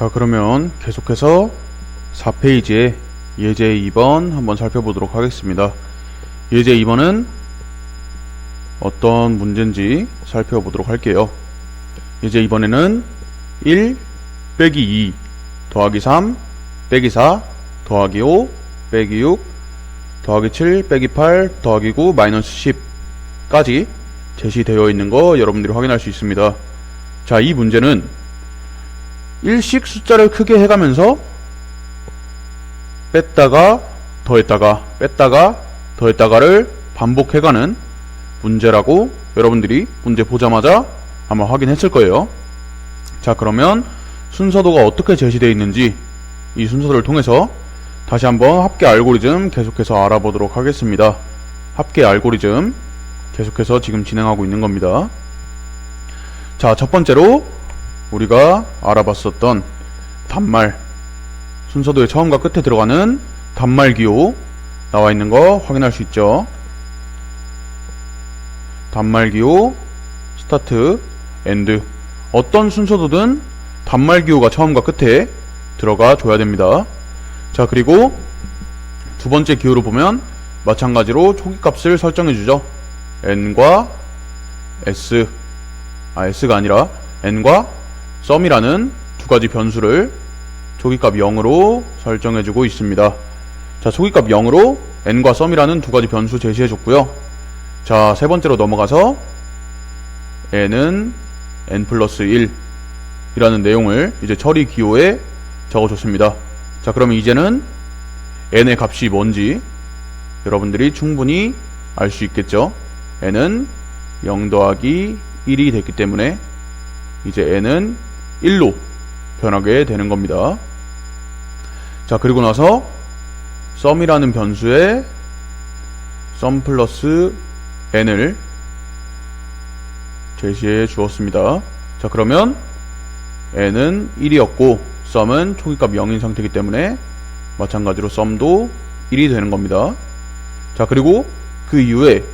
자 그러면 계속해서 4페이지에 예제 2번 한번 살펴보도록 하겠습니다. 예제 2번은 어떤 문제인지 살펴보도록 할게요. 예제 2번에는 1 빼기 2 더하기 3 빼기 4 더하기 5 빼기 6 더하기 7 빼기 8 더하기 9 마이너스 10까지 제시되어 있는 거 여러분들이 확인할 수 있습니다. 자, 이 문제는 일씩 숫자를 크게 해가면서 뺐다가 더했다가 뺐다가 더했다가를 반복해가는 문제라고 여러분들이 문제 보자마자 아마 확인했을 거예요. 자, 그러면 순서도가 어떻게 제시되어 있는지 이 순서도를 통해서 다시 한번 합계 알고리즘 계속해서 알아보도록 하겠습니다. 합계 알고리즘 계속해서 지금 진행하고 있는 겁니다. 자, 첫 번째로 우리가 알아봤었던 단말 순서도의 처음과 끝에 들어가는 단말 기호 나와 있는 거 확인할 수 있죠. 단말 기호 스타트 엔드 어떤 순서도든 단말 기호가 처음과 끝에 들어가 줘야 됩니다. 자, 그리고 두 번째 기호를 보면 마찬가지로 초기 값을 설정해 주죠. n과 s 아 s가 아니라 n과 sum이라는 두 가지 변수를 초기값 0으로 설정해 주고 있습니다. 자, 초기값 0으로 n과 sum이라는 두 가지 변수 제시해 줬고요. 자, 세 번째로 넘어가서 n은 n 플러스 1 이라는 내용을 이제 처리 기호에 적어 줬습니다. 자, 그러면 이제는 n의 값이 뭔지 여러분들이 충분히 알 수 있겠죠. n은 0 더하기 1이 됐기 때문에 이제 n은 1로 변하게 되는 겁니다. 자, 그리고 나서 sum이라는 변수에 sum 플러스 n을 제시해 주었습니다. 자, 그러면 n은 1이었고 sum은 초기값 0인 상태이기 때문에 마찬가지로 sum도 1이 되는 겁니다. 자, 그리고 그 이후에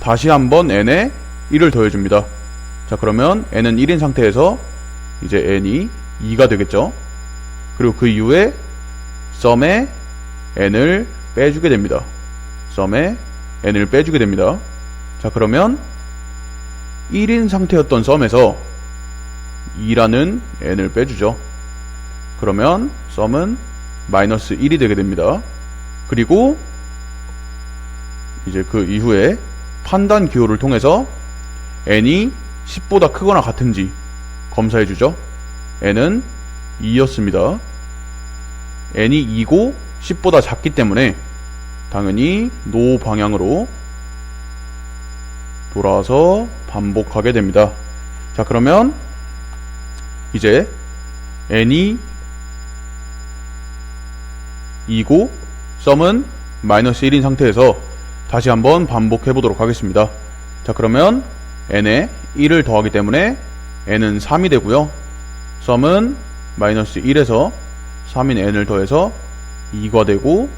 다시 한번 n에 1을 더해줍니다. 자, 그러면 n은 1인 상태에서 이제 n이 2가 되겠죠. 그리고 그 이후에 sum에 n을 빼주게 됩니다. sum에 n을 빼주게 됩니다. 자, 그러면 1인 상태였던 sum에서 2라는 n을 빼주죠. 그러면 sum은 마이너스 1이 되게 됩니다. 그리고 이제 그 이후에 판단 기호를 통해서 n이 10보다 크거나 같은지 검사해 주죠. n은 2였습니다. n이 2고 10보다 작기 때문에 당연히 노 방향으로 돌아와서 반복하게 됩니다. 자, 그러면 이제 n이 2고 썸은 마이너스 1인 상태에서 다시 한번 반복해 보도록 하겠습니다. 자, 그러면 n에 1을 더하기 때문에 n은 3이 되고요. 썸은 마이너스 1에서 3인 n을 더해서 2가 되고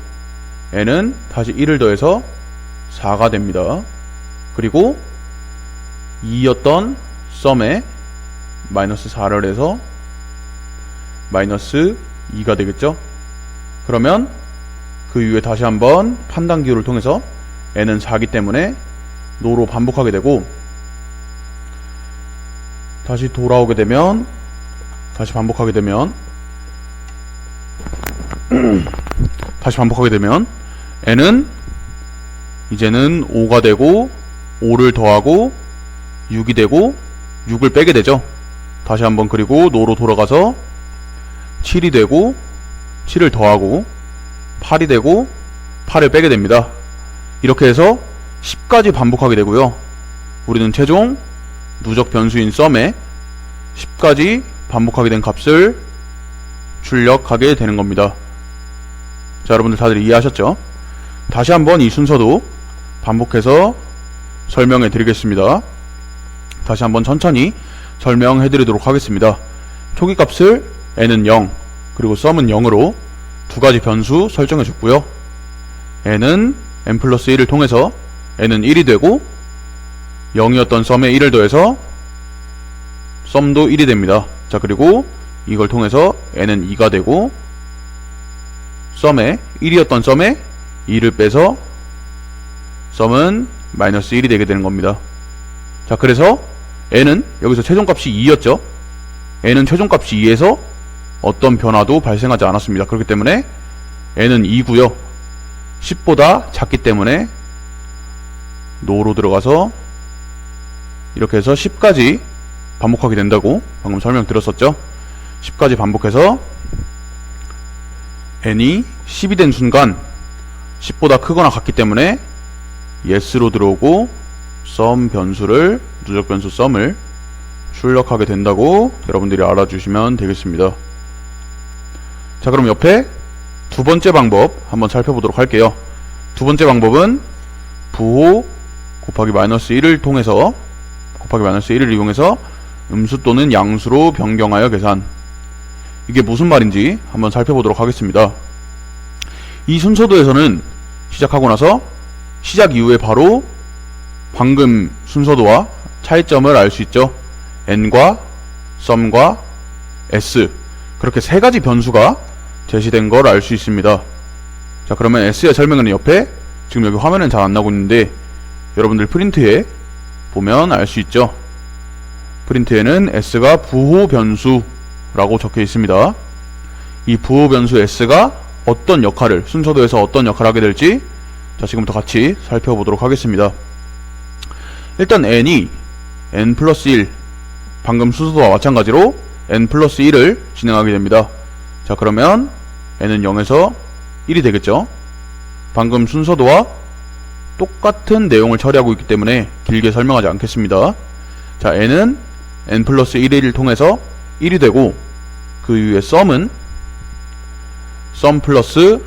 n은 다시 1을 더해서 4가 됩니다. 그리고 2였던 썸에 마이너스 4를 해서 마이너스 2가 되겠죠? 그러면 그 이후에 다시 한번 판단 기호를 통해서 n은 4기 때문에 노로 반복하게 되고 다시 돌아오게 되면 다시 반복하게 되면 다시 반복하게 되면 n은 이제는 5가 되고 5를 더하고 6이 되고 6을 빼게 되죠. 다시 한번 그리고 노로 돌아가서 7이 되고 7을 더하고 8이 되고 8을 빼게 됩니다. 이렇게 해서 10까지 반복하게 되고요. 우리는 최종 누적 변수인 썸에 10까지 반복하게 된 값을 출력하게 되는 겁니다. 자, 여러분들 다들 이해하셨죠? 다시 한번 이 순서도 반복해서 설명해 드리겠습니다. 다시 한번 천천히 설명해 드리도록 하겠습니다. 초기 값을 n은 0, 그리고 sum은 0으로 두 가지 변수 설정해 줬고요. n은 n 플러스 1을 통해서 n은 1이 되고 0이었던 sum에 1을 더해서 sum도 1이 됩니다. 자, 그리고 이걸 통해서 n은 2가 되고 썸에 1이었던 썸에 2를 빼서 썸은 마이너스 1이 되게 되는 겁니다. 자, 그래서 n은 여기서 최종값이 2였죠. n은 최종값이 2에서 어떤 변화도 발생하지 않았습니다. 그렇기 때문에 n은 2고요. 10보다 작기 때문에 노로 들어가서 이렇게 해서 10까지 반복하게 된다고 방금 설명드렸었죠. 10까지 반복해서 n이 10이 된 순간 10보다 크거나 같기 때문에 yes로 들어오고 sum 변수를 누적 변수 sum을 출력하게 된다고 여러분들이 알아주시면 되겠습니다. 자 그럼 옆에 두 번째 방법 한번 살펴보도록 할게요. 두 번째 방법은 부호 곱하기 마이너스 1을 통해서 곱하기 마이너스 1을 이용해서 음수 또는 양수로 변경하여 계산 이게 무슨 말인지 한번 살펴보도록 하겠습니다. 이 순서도에서는 시작하고 나서 시작 이후에 바로 방금 순서도와 차이점을 알 수 있죠. n과 sum과 s 그렇게 세 가지 변수가 제시된 걸 알 수 있습니다. 자 그러면 s의 설명은 옆에 지금 여기 화면은 잘 안 나오고 있는데 여러분들 프린트에 보면 알 수 있죠. 프린트에는 s가 부호 변수라고 적혀 있습니다. 이 부호 변수 s가 어떤 역할을 순서도에서 어떤 역할을 하게 될지 자 지금부터 같이 살펴보도록 하겠습니다. 일단 n이 n 플러스 1 방금 순서도와 마찬가지로 n 플러스 1을 진행하게 됩니다. 자 그러면 n은 0에서 1이 되겠죠. 방금 순서도와 똑같은 내용을 처리하고 있기 때문에 길게 설명하지 않겠습니다. 자 n은 n 플러스 1을 통해서 1이 되고 그 이후에 sum은 sum 플러스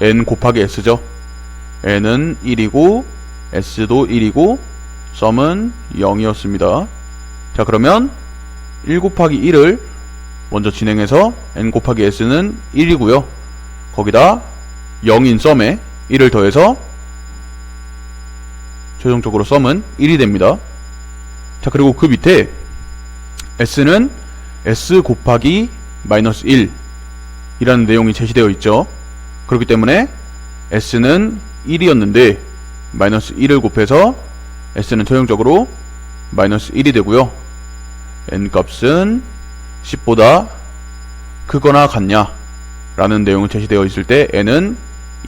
n 곱하기 s죠. n은 1이고 s도 1이고 sum은 0이었습니다. 자 그러면 1 곱하기 1을 먼저 진행해서 n 곱하기 s는 1이고요. 거기다 0인 sum에 1을 더해서 최종적으로 sum은 1이 됩니다. 자 그리고 그 밑에 s는 s 곱하기 마이너스 1 이라는 내용이 제시되어 있죠. 그렇기 때문에 s는 1이었는데 마이너스 1을 곱해서 s는 최종적으로 마이너스 1이 되고요. n 값은 10보다 크거나 같냐 라는 내용이 제시되어 있을 때 n은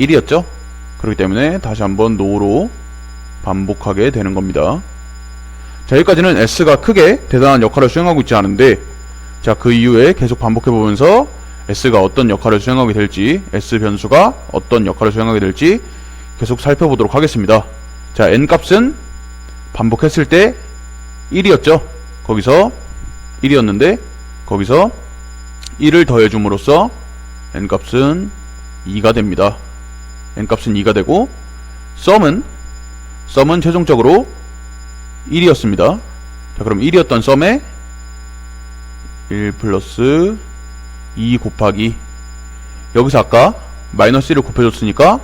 1이었죠. 그렇기 때문에 다시 한번 노로 반복하게 되는 겁니다. 자 여기까지는 s가 크게 대단한 역할을 수행하고 있지 않은데 자 그 이후에 계속 반복해 보면서 s가 어떤 역할을 수행하게 될지 s 변수가 어떤 역할을 수행하게 될지 계속 살펴보도록 하겠습니다. 자 n 값은 반복했을 때 1이었죠. 거기서 1이었는데 거기서 1을 더해줌으로써 n 값은 2가 됩니다. n 값은 2가 되고 sum은 sum은 최종적으로 1이었습니다. 자 그럼 1이었던 sum에 1 플러스 2 곱하기 여기서 아까 마이너스 1을 곱해줬으니까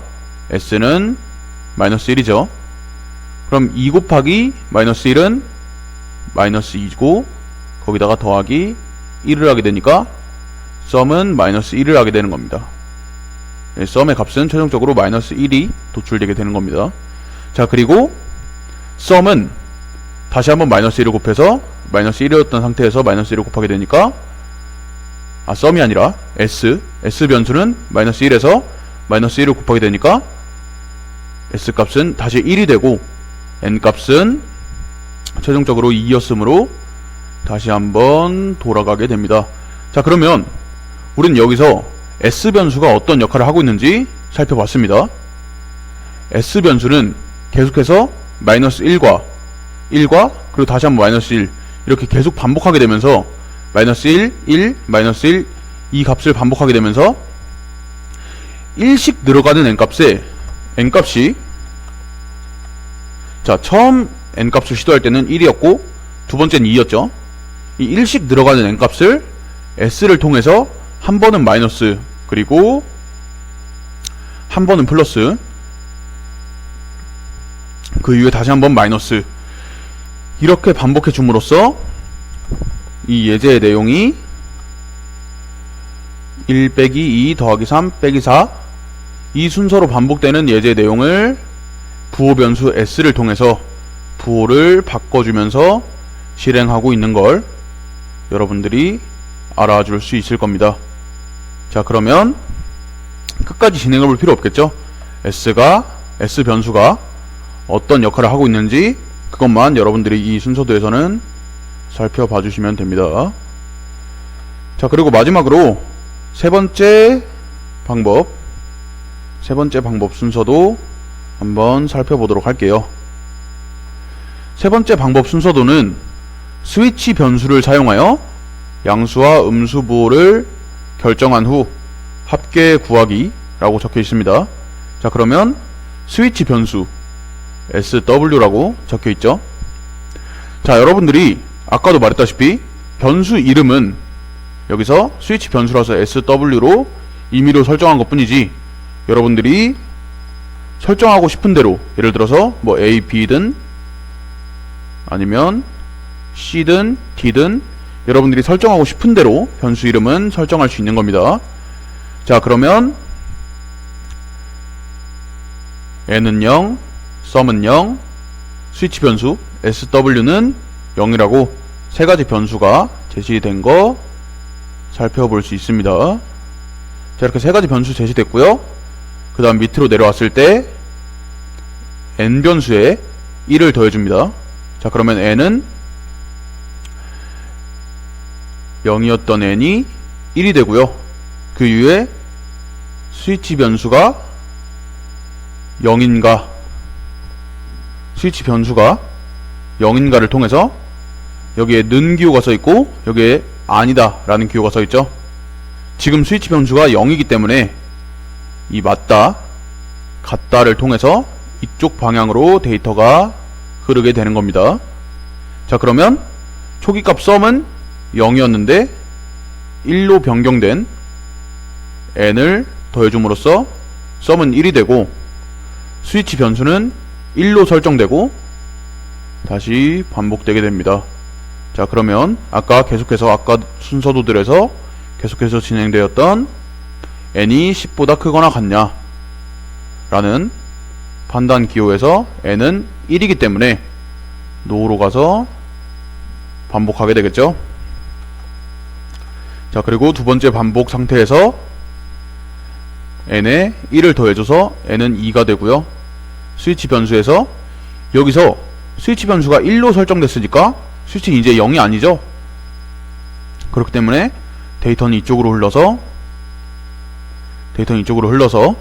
s는 마이너스 1이죠. 그럼 2 곱하기 마이너스 1은 마이너스 2고 거기다가 더하기 1을 하게 되니까 sum은 마이너스 1을 하게 되는 겁니다. 예, sum의 값은 최종적으로 마이너스 1이 도출되게 되는 겁니다. 자 그리고 sum은 다시 한번 마이너스 1을 곱해서 마이너스 1이었던 상태에서 마이너스 1을 곱하게 되니까 아 sum이 아니라 s s 변수는 마이너스 1에서 마이너스 1을 곱하게 되니까 s 값은 다시 1이 되고 n 값은 최종적으로 2였으므로 다시 한번 돌아가게 됩니다. 자 그러면 우리는 여기서 s 변수가 어떤 역할을 하고 있는지 살펴봤습니다. s 변수는 계속해서 마이너스 1과 1과 그리고 다시 한번 마이너스 1 이렇게 계속 반복하게 되면서 마이너스 1, 1, 마이너스 1 이 값을 반복하게 되면서 1씩 늘어가는 n값에 n값이 자 처음 n값을 시도할 때는 1이었고 두 번째는 2였죠. 이 1씩 늘어가는 n값을 s를 통해서 한 번은 마이너스 그리고 한 번은 플러스 그 이후에 다시 한번 마이너스 이렇게 반복해 줌으로써 이 예제의 내용이 1 빼기 2 더하기 3 빼기 4 이 순서로 반복되는 예제 내용을 부호 변수 s를 통해서 부호를 바꿔주면서 실행하고 있는 걸 여러분들이 알아줄 수 있을 겁니다. 자 그러면 끝까지 진행해 볼 필요 없겠죠? s가 s 변수가 어떤 역할을 하고 있는지 그것만 여러분들이 이 순서도에서는 살펴봐 주시면 됩니다. 자 그리고 마지막으로 세 번째 방법 세 번째 방법 순서도 한번 살펴보도록 할게요. 세 번째 방법 순서도는 스위치 변수를 사용하여 양수와 음수 부호를 결정한 후 합계 구하기 라고 적혀 있습니다. 자 그러면 스위치 변수 SW라고 적혀 있죠. 자 여러분들이 아까도 말했다시피 변수 이름은 여기서 스위치 변수라서 SW로 임의로 설정한 것 뿐이지 여러분들이 설정하고 싶은 대로 예를 들어서 뭐 A, B든 아니면 C든 D든 여러분들이 설정하고 싶은 대로 변수 이름은 설정할 수 있는 겁니다. 자 그러면 n은 0, sum은 0, 스위치 변수 sw는 0이라고 세 가지 변수가 제시된 거 살펴볼 수 있습니다. 자 이렇게 세 가지 변수 제시됐고요. 그 다음 밑으로 내려왔을 때 n 변수에 1을 더해줍니다. 자 그러면 n은 0이었던 n이 1이 되고요. 그 이후에 스위치 변수가 0인가 스위치 변수가 0인가를 통해서 여기에 는 기호가 써 있고 여기에 아니다 라는 기호가 써 있죠. 지금 스위치 변수가 0이기 때문에 이 맞다 같다를 통해서 이쪽 방향으로 데이터가 흐르게 되는 겁니다. 자 그러면 초기값 sum은 0이었는데 1로 변경된 n을 더해줌으로써 sum은 1이 되고 스위치 변수는 1로 설정되고 다시 반복되게 됩니다. 자 그러면 아까 계속해서 아까 순서도들에서 계속해서 진행되었던 n이 10보다 크거나 같냐 라는 판단 기호에서 n은 1이기 때문에 노로 가서 반복하게 되겠죠. 자 그리고 두 번째 반복 상태에서 n에 1을 더해줘서 n은 2가 되고요. 스위치 변수에서 여기서 스위치 변수가 1로 설정됐으니까 스위치는 이제 0이 아니죠. 그렇기 때문에 데이터는 이쪽으로 흘러서 데이터는 이쪽으로 흘러서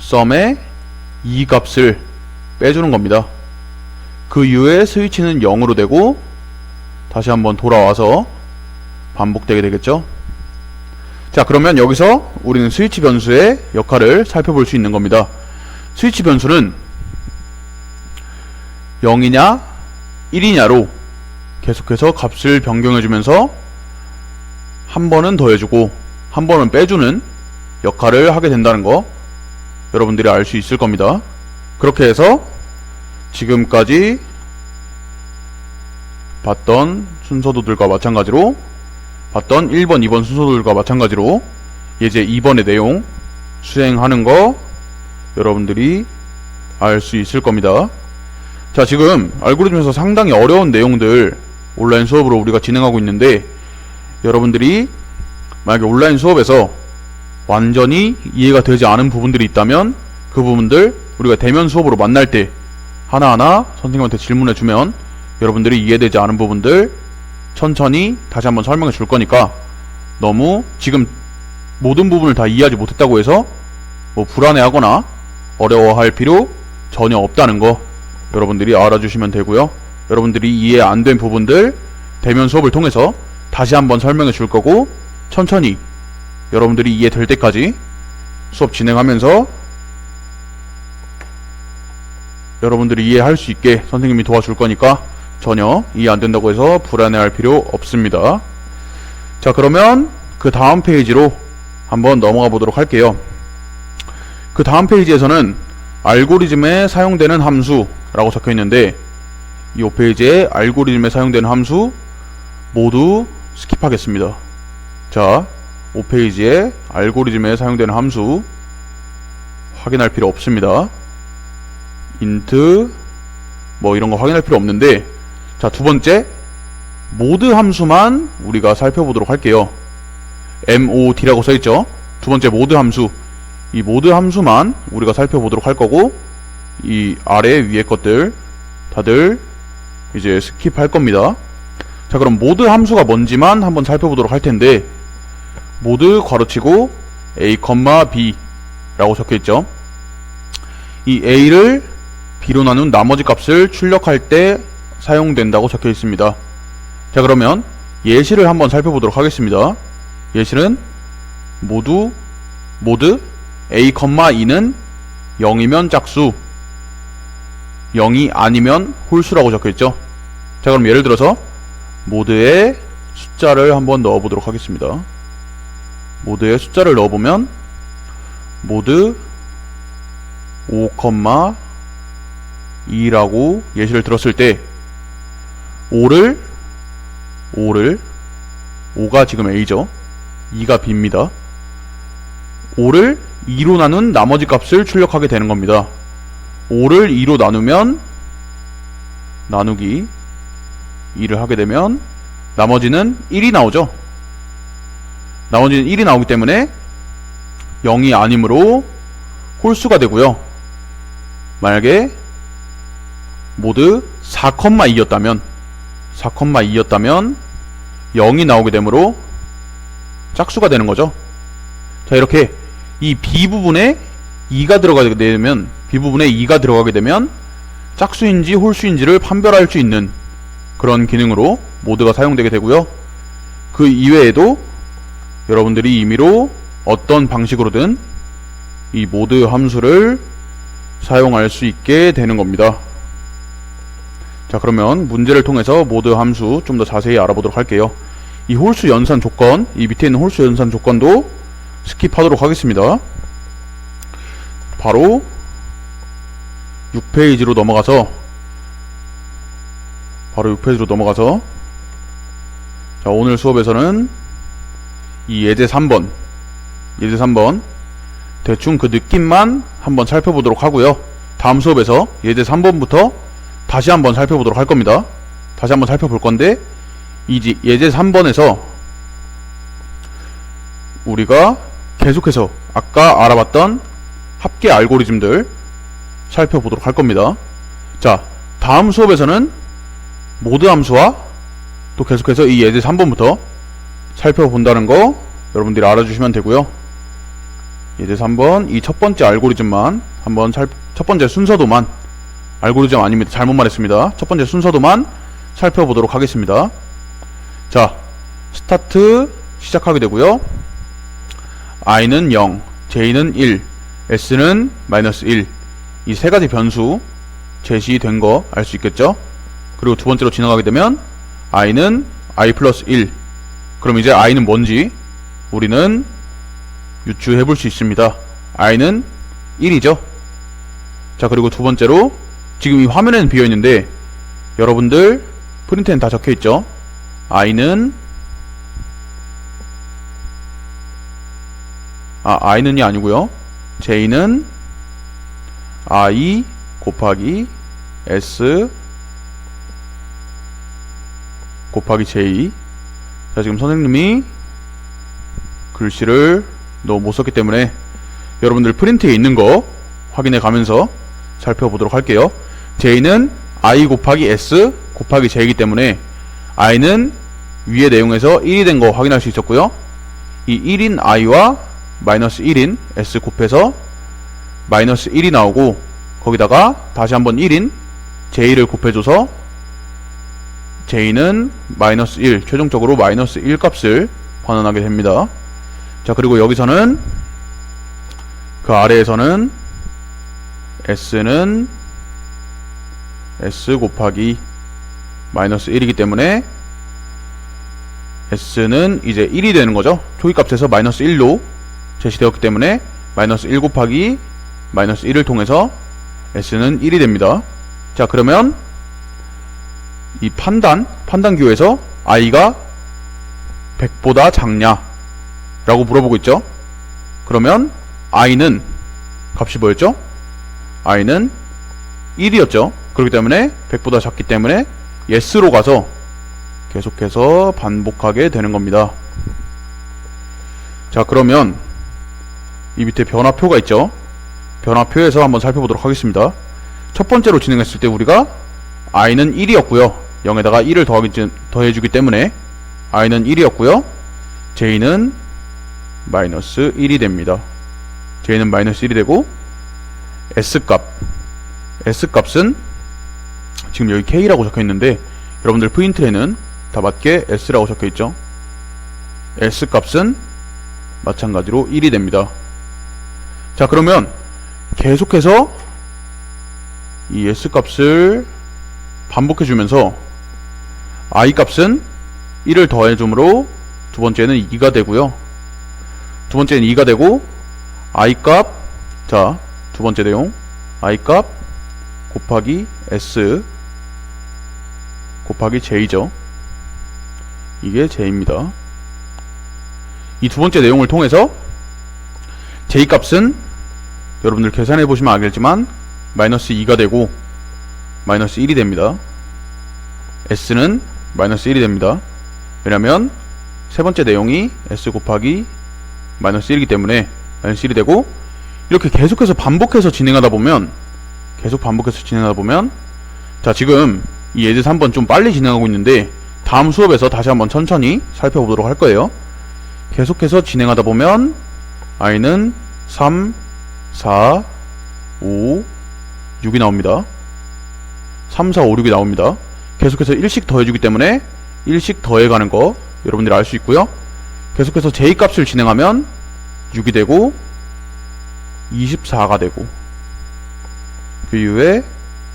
sum의 2 값을 빼주는 겁니다. 그 이후에 스위치는 0으로 되고 다시 한번 돌아와서 반복되게 되겠죠. 자 그러면 여기서 우리는 스위치 변수의 역할을 살펴볼 수 있는 겁니다. 스위치 변수는 0이냐 1이냐로 계속해서 값을 변경해주면서 한 번은 더해주고 한 번은 빼주는 역할을 하게 된다는 거 여러분들이 알 수 있을 겁니다. 그렇게 해서 지금까지 봤던 순서도들과 마찬가지로 봤던 1번, 2번 순서들과 마찬가지로 이제 2번의 내용 수행하는 거 여러분들이 알 수 있을 겁니다. 자, 지금 알고리즘에서 상당히 어려운 내용들 온라인 수업으로 우리가 진행하고 있는데 여러분들이 만약에 온라인 수업에서 완전히 이해가 되지 않은 부분들이 있다면 그 부분들 우리가 대면 수업으로 만날 때 하나하나 선생님한테 질문해 주면 여러분들이 이해되지 않은 부분들 천천히 다시 한번 설명해 줄 거니까 너무 지금 모든 부분을 다 이해하지 못했다고 해서 뭐 불안해하거나 어려워할 필요 전혀 없다는 거 여러분들이 알아주시면 되고요. 여러분들이 이해 안 된 부분들 대면 수업을 통해서 다시 한번 설명해 줄 거고 천천히 여러분들이 이해될 때까지 수업 진행하면서 여러분들이 이해할 수 있게 선생님이 도와줄 거니까 전혀 이해 안 된다고 해서 불안해할 필요 없습니다. 자, 그러면 그 다음 페이지로 한번 넘어가 보도록 할게요. 그 다음 페이지에서는 알고리즘에 사용되는 함수라고 적혀 있는데 이 5페이지에 알고리즘에 사용되는 함수 모두 스킵하겠습니다. 자, 5페이지에 알고리즘에 사용되는 함수 확인할 필요 없습니다. int 뭐 이런 거 확인할 필요 없는데 자, 두 번째 모드 함수만 우리가 살펴보도록 할게요. mod라고 써 있죠. 두 번째 모드 함수. 이 모드 함수만 우리가 살펴보도록 할 거고 이 아래 위에 것들 다들 이제 스킵할 겁니다. 자, 그럼 모드 함수가 뭔지만 한번 살펴보도록 할 텐데 모드 괄호치고 a, b라고 적혀 있죠. 이 a를 b로 나눈 나머지 값을 출력할 때 사용된다고 적혀 있습니다. 자, 그러면 예시를 한번 살펴보도록 하겠습니다. 예시는 모두 모드 a, 2는 0이면 짝수 0이 아니면 홀수라고 적혀 있죠. 자, 그럼 예를 들어서 모드에 숫자를 한번 넣어 보도록 하겠습니다. 모드에 숫자를 넣어 보면 모드 5, 2라고 예시를 들었을 때 5를 5를 5가 지금 A죠. 2가 B입니다. 5를 2로 나눈 나머지 값을 출력하게 되는 겁니다. 5를 2로 나누면 나누기 2를 하게 되면 나머지는 1이 나오죠. 나머지는 1이 나오기 때문에 0이 아니므로 홀수가 되고요. 만약에 모두 4,2였다면 4,2였다면 0이 나오게 되므로 짝수가 되는 거죠. 자, 이렇게 이 B 부분에 2가 들어가게 되면 B 부분에 2가 들어가게 되면 짝수인지 홀수인지를 판별할 수 있는 그런 기능으로 모드가 사용되게 되고요. 그 이외에도 여러분들이 임의로 어떤 방식으로든 이 모드 함수를 사용할 수 있게 되는 겁니다. 자 그러면 문제를 통해서 모드 함수 좀 더 자세히 알아보도록 할게요. 이 홀수 연산 조건, 이 밑에 있는 홀수 연산 조건도 스킵하도록 하겠습니다. 바로 6페이지로 넘어가서 바로 6페이지로 넘어가서 자 오늘 수업에서는 이 예제 3번 예제 3번 대충 그 느낌만 한번 살펴보도록 하고요. 다음 수업에서 예제 3번부터 다시 한번 살펴보도록 할 겁니다. 다시 한번 살펴볼 건데 이 예제 3번에서 우리가 계속해서 아까 알아봤던 합계 알고리즘들 살펴보도록 할 겁니다. 자, 다음 수업에서는 모드 함수와 또 계속해서 이 예제 3번부터 살펴본다는 거 여러분들이 알아주시면 되고요. 예제 3번 이 첫 번째 알고리즘만 한번 살, 첫 번째 순서도만 알고리즘 아닙니다. 잘못 말했습니다. 첫 번째 순서도만 살펴보도록 하겠습니다. 자, 스타트 시작하게 되고요. I는 0, j는 1, s는 마이너스 1. 이 세 가지 변수 제시된 거 알 수 있겠죠? 그리고 두 번째로 지나가게 되면 i는 i 플러스 1. 그럼 이제 i는 뭔지 우리는 유추해 볼 수 있습니다. i는 1이죠. 자, 그리고 두 번째로 지금 이 화면에는 비어 있는데 여러분들 프린트엔 다 적혀 있죠. i는 아, i는이 아니고요. j는 i 곱하기 s 곱하기 j 자, 지금 선생님이 글씨를 너무 못 썼기 때문에 여러분들 프린트에 있는 거 확인해 가면서 살펴보도록 할게요. j는 i 곱하기 s 곱하기 j이기 때문에 i는 위의 내용에서 1이 된 거 확인할 수 있었고요. 이 1인 i와 마이너스 1인 s 곱해서 마이너스 1이 나오고 거기다가 다시 한번 1인 j를 곱해줘서 j는 마이너스 1 최종적으로 마이너스 1 값을 환원하게 됩니다. 자 그리고 여기서는 그 아래에서는 s는 s 곱하기 마이너스 1이기 때문에 s는 이제 1이 되는 거죠. 초기값에서 마이너스 1로 제시되었기 때문에 마이너스 1 곱하기 마이너스 1을 통해서 s는 1이 됩니다. 자 그러면 이 판단, 판단 기호에서 i가 100보다 작냐 라고 물어보고 있죠. 그러면 i는 값이 뭐였죠? i는 1이었죠. 그렇기 때문에 100보다 작기 때문에 yes로 가서 계속해서 반복하게 되는 겁니다. 자, 그러면 이 밑에 변화표가 있죠. 변화표에서 한번 살펴보도록 하겠습니다. 첫 번째로 진행했을 때 우리가 i는 1이었고요. 0에다가 1을 더하기, 더해주기 때문에 i는 1이었고요. j는 마이너스 1이 됩니다. j는 마이너스 1이 되고 s값 s값은 지금 여기 k라고 적혀 있는데 여러분들 프린트에는 다 맞게 s라고 적혀 있죠. s값은 마찬가지로 1이 됩니다. 자 그러면 계속해서 이 s값을 반복해 주면서 i 값은 1을 더해 주므로 두 번째는 2가 되고요. 두 번째는 2가 되고 i 값, 자, 두 번째 내용 i 값 곱하기 s 곱하기 j죠. 이게 j입니다. 이 두 번째 내용을 통해서 j 값은 여러분들 계산해 보시면 알겠지만 마이너스 2가 되고 마이너스 1이 됩니다. s는 마이너스 1이 됩니다. 왜냐면 세 번째 내용이 s 곱하기 마이너스 1이기 때문에 마이너스 1이 되고 이렇게 계속해서 반복해서 진행하다 보면 계속 반복해서 진행하다 보면 자 지금 이 예제 3번 좀 빨리 진행하고 있는데 다음 수업에서 다시 한번 천천히 살펴보도록 할 거예요. 계속해서 진행하다 보면 i는 3, 4, 5, 6이 나옵니다. 3, 4, 5, 6이 나옵니다. 계속해서 1씩 더해주기 때문에 1씩 더해가는 거 여러분들이 알 수 있고요. 계속해서 j 값을 진행하면 6이 되고 24가 되고 그 이후에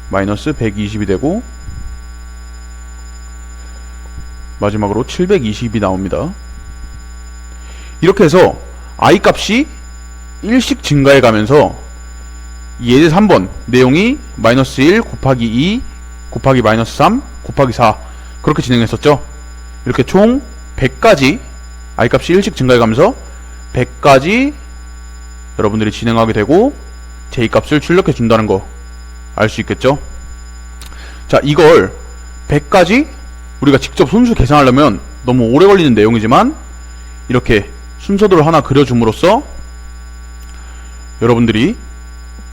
마이너스 120이 되고 마지막으로 720이 나옵니다. 이렇게 해서 i 값이 1씩 증가해 가면서 예제 3번 내용이 마이너스 1 곱하기 2 곱하기 마이너스 3 곱하기 4 그렇게 진행했었죠. 이렇게 총 100까지 i 값이 1씩 증가해 가면서 100까지 여러분들이 진행하게 되고 j 값을 출력해 준다는 거 알 수 있겠죠? 자, 이걸 100까지 우리가 직접 손수 계산하려면 너무 오래 걸리는 내용이지만 이렇게 순서들을 하나 그려줌으로써 여러분들이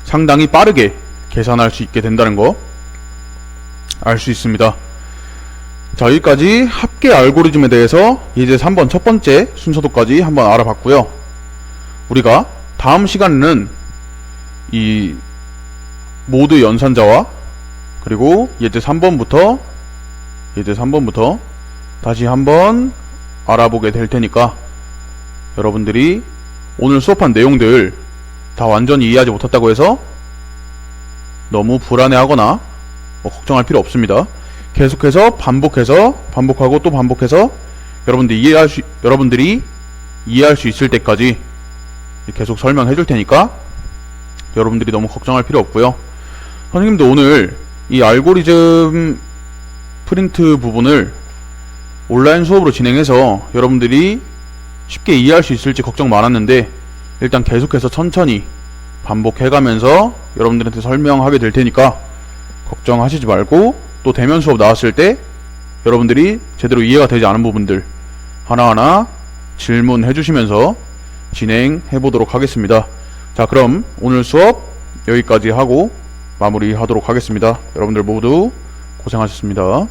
상당히 빠르게 계산할 수 있게 된다는 거 알 수 있습니다. 자, 여기까지 합계 알고리즘에 대해서 이제 3번 첫 번째 순서도까지 한번 알아봤고요. 우리가 다음 시간에는 이 모드 연산자와 그리고 예제 3번부터 예제 3번부터 다시 한번 알아보게 될 테니까 여러분들이 오늘 수업한 내용들 다 완전히 이해하지 못했다고 해서 너무 불안해하거나 뭐 걱정할 필요 없습니다. 계속해서 반복해서 반복하고 또 반복해서 여러분들이 이해할 수 여러분들이 이해할 수 있을 때까지 계속 설명해 줄 테니까 여러분들이 너무 걱정할 필요 없고요. 선생님도 오늘 이 알고리즘 프린트 부분을 온라인 수업으로 진행해서 여러분들이 쉽게 이해할 수 있을지 걱정 많았는데 일단 계속해서 천천히 반복해가면서 여러분들한테 설명하게 될 테니까 걱정하시지 말고 또 대면 수업 나왔을 때 여러분들이 제대로 이해가 되지 않은 부분들 하나하나 질문해 주시면서 진행해 보도록 하겠습니다. 자, 그럼 오늘 수업 여기까지 하고 마무리하도록 하겠습니다. 여러분들 모두 고생하셨습니다.